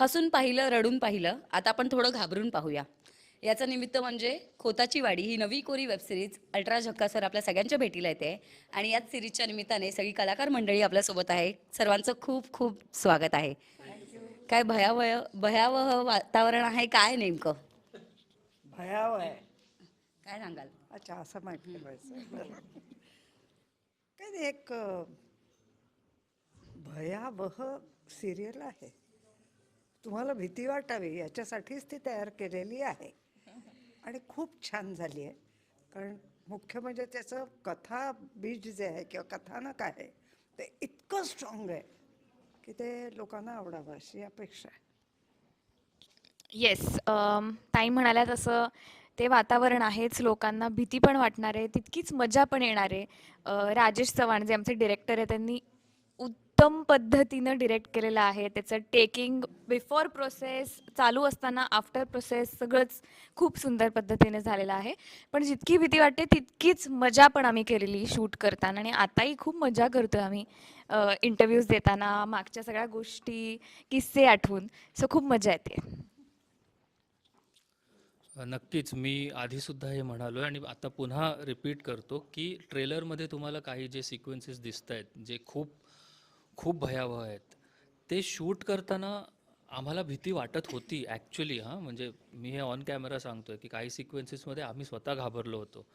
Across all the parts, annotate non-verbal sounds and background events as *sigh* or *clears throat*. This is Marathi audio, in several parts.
हसून पाहिलं रडून पाहिलं. आता आपण थोडं घाबरून पाहूया. याचं निमित्त म्हणजे खोताची वाडी ही नवी कोरी वेबसिरीज अल्ट्रा झक्कासर आपल्या सगळ्यांच्या भेटीला येते. आणि याच सिरीजच्या निमित्ताने सगळी कलाकार मंडळी आपल्यासोबत आहे. सर्वांचं खूप खूप स्वागत आहे. काय भयावह भयावह वातावरण आहे काय नेमकं? भयावह आहे. काय सांगाल? अच्छा असं माहिती काय एक भयावह सिरियल आहे. तुम्हाला भीती वाटावी याच्यासाठीच ती तयार केलेली आहे. आणि खूप छान झाली आहे. कारण मुख्य म्हणजे त्याचं कथा बीज जे आहे किंवा कथानक आहे ते इतकं स्ट्रॉंग आहे की ते लोकांना आवडावं अशी अपेक्षा आहे. येस ताई म्हणाल्या तसं ते वातावरण आहेच लोकांना भीती पण वाटणार आहे तितकीच मजा पण येणार आहे. राजेश चव्हाण जे आमचे डिरेक्टर आहे त्यांनी उत्तम पद्धतीनं डिरेक्ट केलेलं आहे. त्याचं टेकिंग बिफोर प्रोसेस चालू असताना आफ्टर प्रोसेस सगळंच खूप सुंदर पद्धतीने झालेलं आहे. पण जितकी भीती वाटते तितकीच मजा पण आम्ही केलेली शूट करताना. आणि आताही खूप मजा करतो आम्ही इंटरव्ह्यूज देताना मागच्या सगळ्या गोष्टी किस्से आठवून. सो खूप मजा येते. नक्कीच. मी आधीसुद्धा हे म्हणालो आहे आणि आता पुन्हा रिपीट करतो की ट्रेलरमध्ये तुम्हाला काही जे सिक्वेन्सेस दिसत आहेत जे खूप खूप भयावह आहेत. ते शूट करताना आम्हाला भीती वाटत होती ॲक्च्युली हां. म्हणजे मी हे ऑन कॅमेरा सांगतोय की काही सिक्वेन्सेसमध्ये आम्ही स्वतः घाबरलो होतो.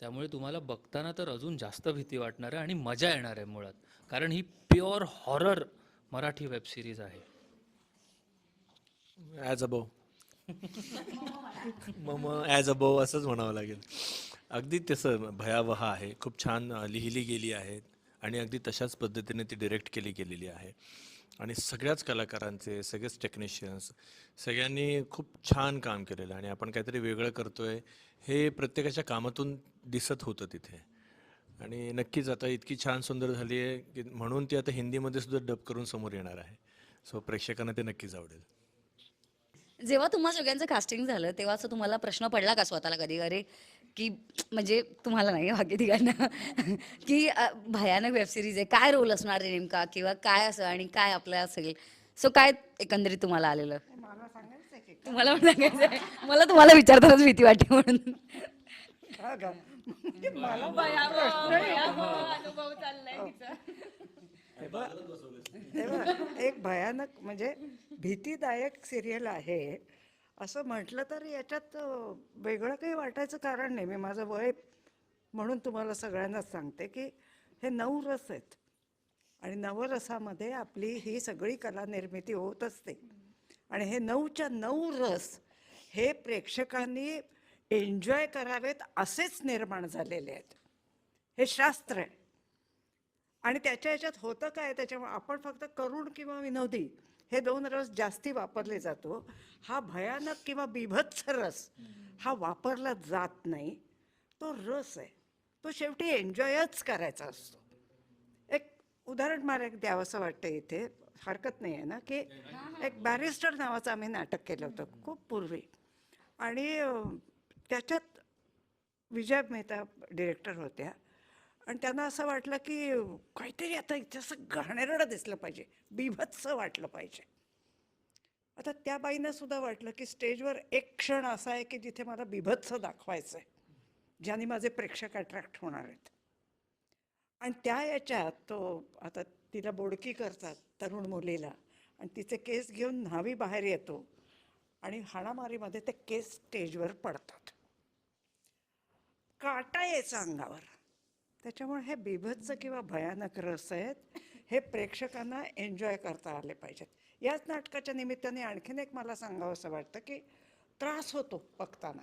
त्यामुळे तुम्हाला बघताना तर अजून जास्त भीती वाटणार आहे आणि मजा येणार आहे मुळात. कारण ही pure horror Marathi web series आहे. ॲज अबव मग ॲज अबव असंच म्हणावं लागेल. अगदी तसं भयावह आहे. खूप छान लिहिली गेली आहेत आणि अगदी तशाच पद्धतीने ती डिरेक्ट केली गेलेली आहे. आणि सगळ्याच कलाकारांचे सगळेच टेक्निशियन्स सगळ्यांनी खूप छान काम केलेलं आणि आपण काहीतरी वेगळं करतोय हे प्रत्येकाच्या कामातून दिसत होतं तिथे. आणि नक्कीच आता इतकी छान सुंदर झाली आहे की म्हणून ती आता हिंदीमध्ये सुद्धा डब करून समोर येणार आहे. सो प्रेक्षकांना ते नक्कीच आवडेल. जेव्हा तुम्हा सगळ्यांचं कास्टिंग झालं तेव्हा असं तुम्हाला प्रश्न पडला का स्वतःला कधी अरे की म्हणजे तुम्हाला नाही बाकी ठिकाणं *laughs* की भयानक वेबसिरीज आहे. काय रोल असणार आहे नेमका? किंवा काय असं आणि काय आपलं असेल? सो काय एकंदरीत तुम्हाला आलेलं? तुम्हाला पण सांगायचं आहे मला तुम्हाला विचारतानाच भीती वाटते म्हणून? मला तेव्हा एक भयानक म्हणजे भीतीदायक सिरियल आहे. असं म्हटलं तर याच्यात वेगळं काही वाटायचं कारण नाही. मी माझं वय म्हणून तुम्हाला सगळ्यांनाच सांगते की हे नऊ रस आहेत. आणि नवरसामध्ये आपली ही सगळी कला निर्मिती होत असते. आणि हे नऊच्या नऊ रस हे प्रेक्षकांनी एन्जॉय करावेत असेच निर्माण झालेले आहेत. हे शास्त्र आहे. आणि त्याच्या ह्याच्यात होतं काय? त्याच्यामुळे आपण फक्त करुण किंवा विनोदी हे दोन रस जास्ती वापरले जातो. हा भयानक किंवा बिभत्स रस हा वापरला जात नाही. तो रस आहे. तो शेवटी एन्जॉयच करायचा असतो. एक उदाहरण मला एक द्यावंसं वाटतं इथे. हरकत नाही आहे ना की एक बॅरिस्टर नावाचं आम्ही नाटक केलं होतं खूप पूर्वी. आणि त्याच्यात विजय मेहता डिरेक्टर होत्या. आणि त्यांना असं वाटलं की काहीतरी आता इथे असं घाणेरडं दिसलं पाहिजे बिभत्स वाटलं पाहिजे. आता त्या बाईंना सुद्धा वाटलं की स्टेजवर एक क्षण असा आहे की जिथे मला बिभत्स दाखवायचं आहे ज्याने माझे प्रेक्षक अट्रॅक्ट होणार आहेत. आणि त्या याच्यात तो आता तिला बोडकी करतात तरुण मुलीला आणि तिचे केस घेऊन न्हावी बाहेर येतो आणि हाणामारीमध्ये ते केस स्टेजवर पडतात. काटा यायचा अंगावर. त्याच्यामुळे हे बिभत्स किंवा भयानक रस आहेत हे प्रेक्षकांना एन्जॉय करता आले पाहिजेत. याच नाटकाच्या निमित्ताने आणखीन एक मला सांगावं असं वाटतं की त्रास होतो बघताना.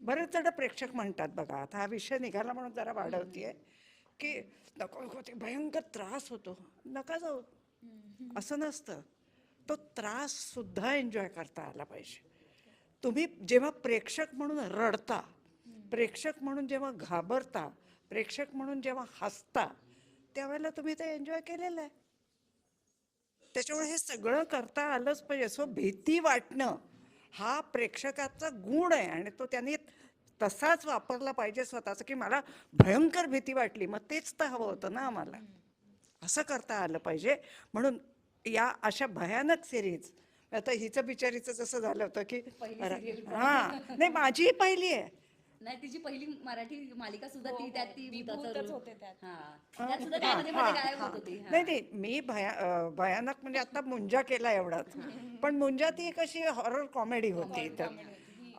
बरेच जण प्रेक्षक म्हणतात बघा आता हा विषय निघाला म्हणून जरा वाढवतीये की नको नको ते भयंकर त्रास होतो. नका जाऊ. असं नसतं. तो त्रास सुद्धा एन्जॉय करता आला पाहिजे. तुम्ही जेव्हा प्रेक्षक म्हणून रडता प्रेक्षक म्हणून जेव्हा घाबरता प्रेक्षक म्हणून जेव्हा हसता त्यावेळेला तुम्ही ते एन्जॉय केलेलं आहे. त्याच्यामुळे हे सगळं करता आलंच पाहिजे. सो भीती वाटणं हा प्रेक्षकाचा गुण आहे आणि तो त्यांनी तसाच वापरला पाहिजे स्वतःचा की मला भयंकर भीती वाटली. मग तेच तर हवं होतं ना आम्हाला. असं करता आलं पाहिजे. म्हणून या अशा भयानक सिरीज आता हिचं बिचारीचं जसं झालं होतं की हा नाही माझीही पहिली आहे. नाही तिची पहिली मराठी मालिका सुद्धा ती त्यात ती भूताचा role. हा. त्यात सुद्धा काय मध्ये मध्ये गायब होत होती हा. नाही नाही मी भया भयानक म्हणजे आता मुंजा केला एवढाच. पण मुंजा ती कशी हॉरर कॉमेडी होती तर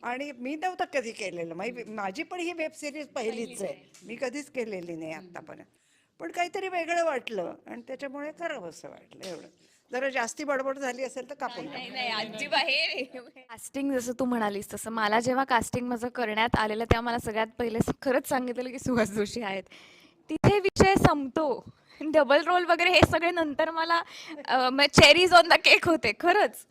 आणि मी नव्हतं कधी केलेलं. माझी माझी पण ही वेब सिरीज पहिलीच आहे. मी कधीच केलेली नाही आत्तापर्यंत पण काहीतरी वेगळं वाटलं आणि त्याच्यामुळे करावं असं वाटलं एवढं. जरा जास्ती बडबड झाली असेल तर कापून टाका. कास्टिंग जसं तू म्हणालीस तसं मला जेव्हा कास्टिंग माझं करण्यात आलेलं तेव्हा मला सगळ्यात पहिले स- खरंच सांगितलेलं की सुहास जोशी आहेत. तिथे विषय संपतो. डबल रोल वगैरे हे सगळे नंतर मला चेरीज ऑन द केक होते खरंच.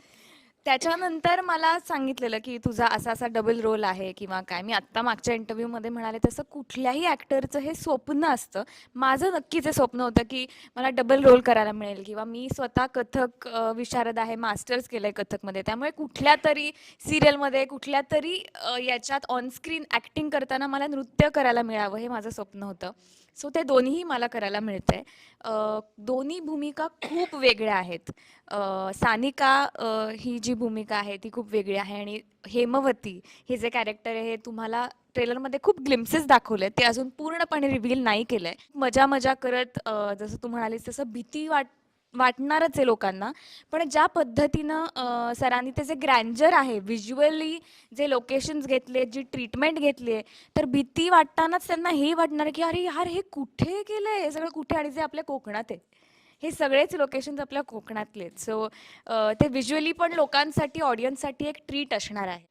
त्याच्यानंतर मला सांगितलेलं की तुझा असा असा डबल रोल आहे किंवा काय. मी आत्ता मागच्या इंटरव्ह्यूमध्ये म्हणाले तसं कुठल्याही ॲक्टरचं हे स्वप्न असतं. माझं नक्कीच हे स्वप्न होतं की मला डबल रोल करायला मिळेल किंवा मी स्वतः कथक विशारद आहे मास्टर्स केलं आहे कथकमध्ये. त्यामुळे कुठल्या तरी सिरियलमध्ये कुठल्या तरी याच्यात ऑनस्क्रीन ॲक्टिंग करताना मला नृत्य करायला मिळावं हे माझं स्वप्न होतं. सो ते दोन्हीही मला करायला मिळतंय. दोन्ही भूमिका खूप वेगळ्या आहेत. सानिका ही जी भूमिका आहे ती खूप वेगळी आहे आणि हेमवती हे जे कॅरेक्टर आहे हे तुम्हाला ट्रेलरमध्ये खूप ग्लिम्सेस दाखवले ते अजून पूर्णपणे रिव्हील नाही केलंय. मजा मजा करत जसं तू म्हणालीस तसं भीती वाट वाटणारच आहे लोकांना. पण ज्या पद्धतीनं सरांनी ते जे ग्रँजर आहे व्हिज्युअली जे लोकेशन्स घेतले जी ट्रीटमेंट घेतली आहे तर भीती वाटतानाच त्यांना हे वाटणार की अरे यार हे कुठे केलंय आहे सगळं कुठे? आणि जे आपल्या कोकणात आहे. हे सगळेच लोकेशन्स आपल्या कोकणातले आहेत सो ते व्हिज्युअली पण लोकांसाठी ऑडियन्ससाठी एक ट्रीट असणार आहे.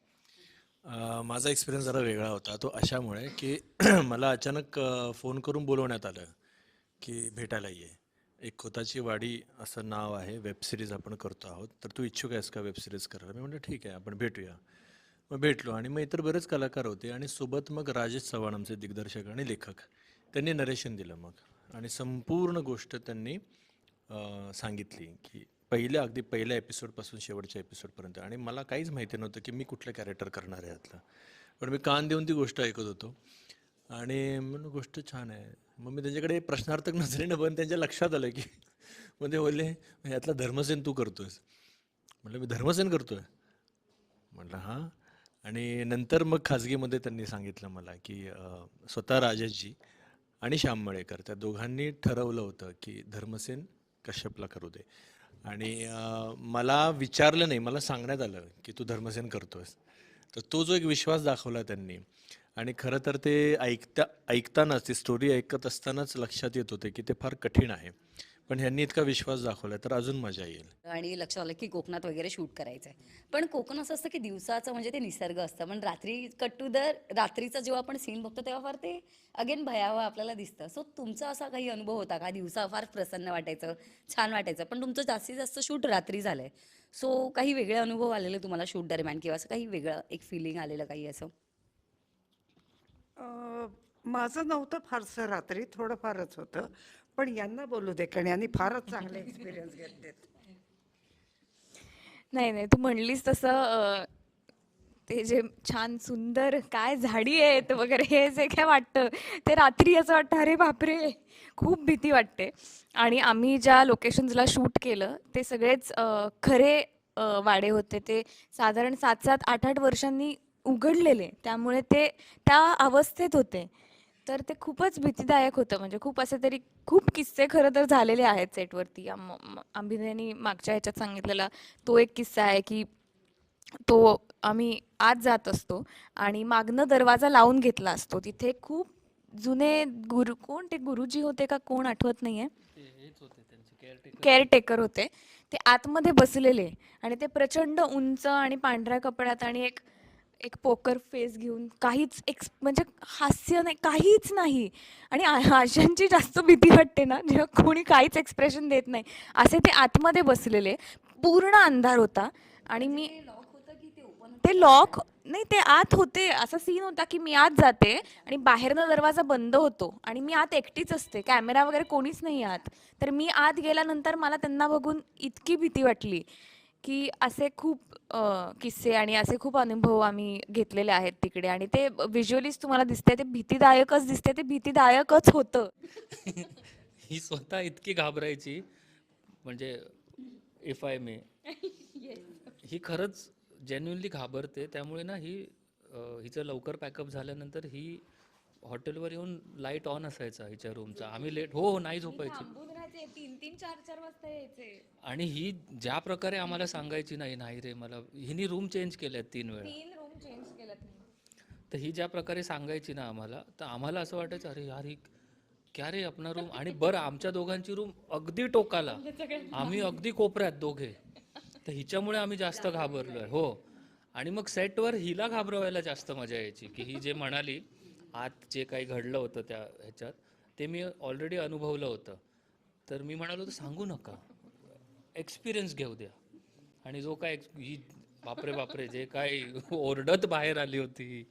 माझा एक्सपिरियन्स जरा वेगळा होता. तो अशामुळे की *clears throat* मला अचानक फोन करून बोलवण्यात आलं की भेटायला ये. एक खोताची वाडी असं नाव आहे. वेब सिरीज आपण करतो आहोत. तर तू इच्छुक आहेस का वेब सिरीज करायला? मी म्हणलं ठीक आहे आपण भेटूया. मग भेटलो आणि मग इतर बरेच कलाकार होते आणि सोबत मग राजेश चव्हाण आमचे दिग्दर्शक आणि लेखक. त्यांनी नरेशन दिलं मग. आणि संपूर्ण गोष्ट त्यांनी सांगितली की पहिल्या अगदी पहिल्या एपिसोडपासून शेवटच्या एपिसोडपर्यंत आणि मला काहीच माहिती नव्हतं की मी कुठलं कॅरेक्टर करणार आहे यातलं. पण मी कान देऊन ती गोष्ट ऐकत होतो. आणि म्हणून गोष्ट छान आहे. मग मी त्यांच्याकडे प्रश्नार्थक नजरेनं पण त्यांच्या लक्षात आलं की *laughs* मग ते म्हणजे बोलले यातला धर्मसेन तू करतोयस. म्हटलं मी धर्मसेन करतोय. म्हटलं हां. आणि नंतर मग खाजगीमध्ये त्यांनी सांगितलं मला की स्वतः राजेशजी आणि श्याम मळेकर त्या दोघांनी ठरवलं होतं की धर्मसेन कश्यपला करू दे. आणि मला विचारलं नाही मला सांगण्यात आलं की तू धर्मसेन करतोयस. तर तो जो एक विश्वास दाखवला त्यांनी आणि खरं तर ते ऐकता ऐकतानाच ती स्टोरी ऐकत असतानाच लक्षात येत होते की ते फार कठीण आहे. पण ह्यांनी इतका विश्वास दाखवला तर अजून मजा येईल. आणि लक्षात आलं की कोकणात वगैरे शूट करायचं आहे पण कोकण असं असतं की दिवसाचं म्हणजे ते निसर्ग असतं पण रात्री कट टू द रात्रीचा जेव्हा आपण सीन बघतो तेव्हा फार ते अगेन भयावह आपल्याला दिसतं. सो तुमचा असा काही अनुभव होता का? दिवसा फार प्रसन्न वाटायचं छान वाटायचं पण तुमचं जास्तीत जास्त शूट रात्री झालंय. सो काही वेगळे अनुभव आलेले तुम्हाला शूट दरम्यान किंवा असं काही वेगळं एक फिलिंग आलेलं काही असं? अं, माझं नव्हतं फारसं रात्री थोडं फारच होतं. पण यांना बोलू दे कारण यांनी फारच चांगले एक्सपिरियन्स घेतलेत. नाही नाही तू म्हणलीस तसं ते जे छान सुंदर काय झाडी आहेत वगैरे हे जे काय वाटतं ते रात्री असं वाटतं अरे बापरे खूप भीती वाटते. आणि आम्ही ज्या लोकेशन्सला शूट केलं ते सगळेच खरे वाडे होते. ते साधारण सात सात आठ आठ वर्षांनी उघडलेले. त्यामुळे ते त्या अवस्थेत होते. तर ते खूपच भीतीदायक होतं. म्हणजे खूप असे तरी खूप किस्से खरं तर झालेले आहेत सेटवरती. अभिनयनी मागच्या ह्याच्यात सांगितलेला तो एक किस्सा आहे की तो आम्ही आत जात असतो आणि मागनं दरवाजा लावून घेतला असतो. तिथे खूप जुने गुरु कोण ते गुरुजी होते का कोण आठवत नाहीये? केअरटेकर होते. ते आतमध्ये बसलेले आणि ते प्रचंड उंच आणि पांढऱ्या कपड्यात आणि एक एक पोकर फेस घेऊन काहीच एक्स म्हणजे हास्य नाही काहीच नाही. आणि आ- अशांची जास्त भीती वाटते ना जेव्हा कोणी काहीच एक्सप्रेशन देत नाही. असे ते आतमध्ये बसलेले. पूर्ण अंधार होता. आणि मी ते लॉक नाही ते आत होते. असा सीन होता की मी आत जाते आणि बाहेरनं दरवाजा बंद होतो. आणि मी आत एकटीच असते. कॅमेरा वगैरे कोणीच नाही आत. तर मी आत गेल्यानंतर मला त्यांना बघून इतकी भीती वाटली की असे खूप अ, किस्से आणि असे खूप अनुभव आम्ही घेतलेले आहेत तिकडे. आणि ते व्हिज्युअलीच तुम्हाला दिसते ते भीतीदायकच दिसते ते भीतीदायकच होतं. *laughs* ही स्वतः इतकी घाबरायची. म्हणजे इफ आय मे ही खरंच जेन्युनली घाबरते. त्यामुळे ना ही अं, हिचं लवकर पॅकअप झाल्यानंतर ही हॉटेलवर येऊन लाइट ऑन असायचा हिच्या रूमचा. आम्ही लेट हो हो नाही झोपायची. थांबून राहायचे. तीन तीन चार चार वाजता यायचे. आणि ही ज्या प्रकारे आम्हाला सांगायची नाही नाही रे मला हिनी रूम चेंज केल्यात तीन वेळा. तीन रूम चेंज केलं नाही तर ही ज्या प्रकारे सांगायची ना आम्हाला तर आम्हाला असं वाटायचं अरे यार ही क्या रे आपला रूम? आणि बरं आमच्या दोघांची रूम अगदी टोकाला. आम्ही अगदी कोपऱ्यात दोघे. तर हिच्यामुळे आम्ही जास्त घाबरलोय. हो. आणि मग सेटवर हिला घाबरवायला जास्त मजा यायची की ही जे म्हणाली आत जे काही घडलं होतं त्या ह्याच्यात ते मी ऑलरेडी अनुभवलं होतं. तर मी म्हणालो तर सांगू नका. एक्सपिरियन्स घेऊ द्या. आणि जो काय ही बापरे बापरे जे काय ओरडत बाहेर आली होती